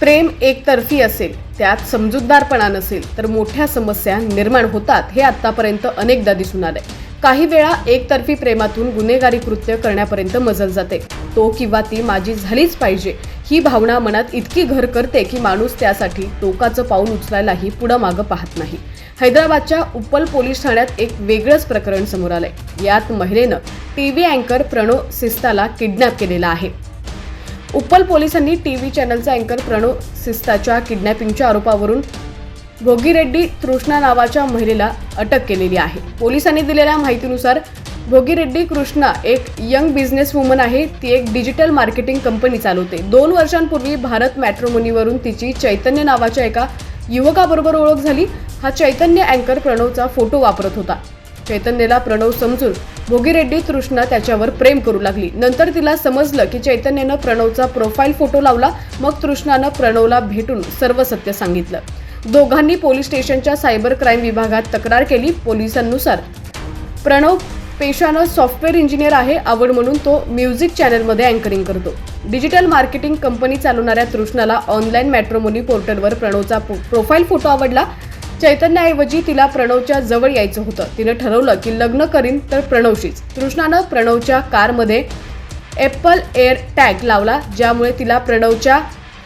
प्रेम एकतर्फी असेल त्यात समजूतदारपणा नसेल तर मोठ्या समस्या निर्माण होतात हे आतापर्यंत अनेकदा दिसून आलंय. काही वेळा एकतर्फी प्रेमातून गुन्हेगारी कृत्य करण्यापर्यंत मजल जाते. तो किंवा ती माझी झालीच पाहिजे ही भावना मनात इतकी घर करते की माणूस त्यासाठी टोकाचं पाऊल उचलायलाही पुढं मागं पाहत नाही. हैदराबादच्या उप्पल पोलीस ठाण्यात एक वेगळंच प्रकरण समोर आलंय. यात महिलेनं टी व्ही अँकर प्रणव सिस्ताला किडनॅप केलेला आहे. उप्पल पोलिसांनी टी व्ही चॅनलचा अँकर प्रणव सिस्ताच्या किडनॅपिंगच्या आरोपावरून भोगीरेड्डी तृष्णा नावाच्या महिलेला अटक केलेली आहे. पोलिसांनी दिलेल्या माहितीनुसार भोगीरेड्डी कृष्णा एक यंग बिझनेस वुमन आहे. ती एक डिजिटल मार्केटिंग कंपनी चालवते. दोन वर्षांपूर्वी भारत मॅट्रोमनीवरून तिची चैतन्य नावाच्या एका युवकाबरोबर ओळख झाली. हा चैतन्य अँकर प्रणवचा फोटो वापरत होता. चैतन्यला प्रणव समजून भोगीरेड्डी तृष्णा त्याच्यावर प्रेम करू लागली. नंतर तिला समजलं की चैतन्यानं प्रणवचा प्रोफाईल फोटो लावला मग तृष्णानं प्रणवला भेटून सर्व सत्य सांगितलं. दोघांनी पोलीस स्टेशनच्या सायबर क्राईम विभागात तक्रार केली पोलिसांनुसार. प्रणव पेशानं सॉफ्टवेअर इंजिनियर आहे आवड म्हणून तो म्युझिक चॅनलमध्ये अँकरिंग करतो. डिजिटल मार्केटिंग कंपनी चालवणाऱ्या तृष्णाला ऑनलाईन मॅट्रोमोनी पोर्टलवर प्रणवचा प्रोफाईल फोटो आवडला. चैतन्याऐवजी तिला प्रणवच्या जवळ यायचं होतं. तिनं ठरवलं की लग्न करीन तर प्रणवशीच. तृष्णानं प्रणवच्या कारमध्ये ॲपल एअर टॅग लावला ज्यामुळे तिला प्रणवच्या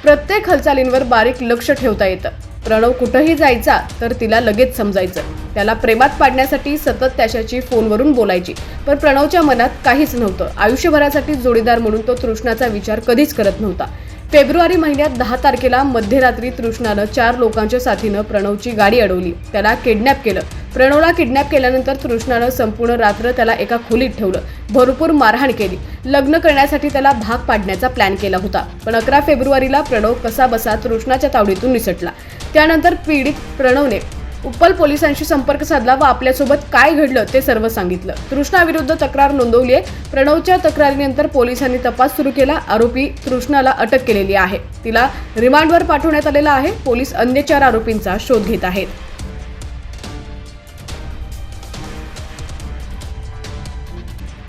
प्रत्येक हालचालींवर बारीक लक्ष ठेवता येतं. प्रणव कुठंही जायचा तर तिला लगेच समजायचं. त्याला प्रेमात पाडण्यासाठी सतत त्याच्याशी फोनवरून बोलायची. पण प्रणवच्या मनात काहीच नव्हतं. आयुष्यभरासाठी जोडीदार म्हणून तो तृष्णाचा विचार कधीच करत नव्हता. फेब्रुवारी महिन्यात दहा तारखेला मध्यरात्री तृष्णानं चार लोकांच्या साथीनं प्रणवची गाडी अडवली. त्याला किडनॅप केलं. प्रणवला किडनॅप केल्यानंतर तृष्णानं संपूर्ण रात्र त्याला एका खोलीत ठेवलं. भरपूर मारहाण केली. लग्न करण्यासाठी त्याला भाग पाडण्याचा प्लॅन केला होता. पण अकरा फेब्रुवारीला प्रणव कसा बसा तृष्णाच्या तावडीतून निसटला. त्यानंतर पीडित प्रणवने उप्पल पोलिसांशी संपर्क साधला व आपल्यासोबत काय घडलं ते सर्व सांगितलं. तृष्णाविरुद्ध तक्रार नोंदवली आहे. प्रणवच्या तक्रारीनंतर पोलिसांनी तपास सुरू केला. आरोपी तृष्णाला अटक केलेली आहे. तिला रिमांडवर पाठवण्यात आलेला आहे. पोलीस अन्य चार आरोपींचा शोध घेत आहेत.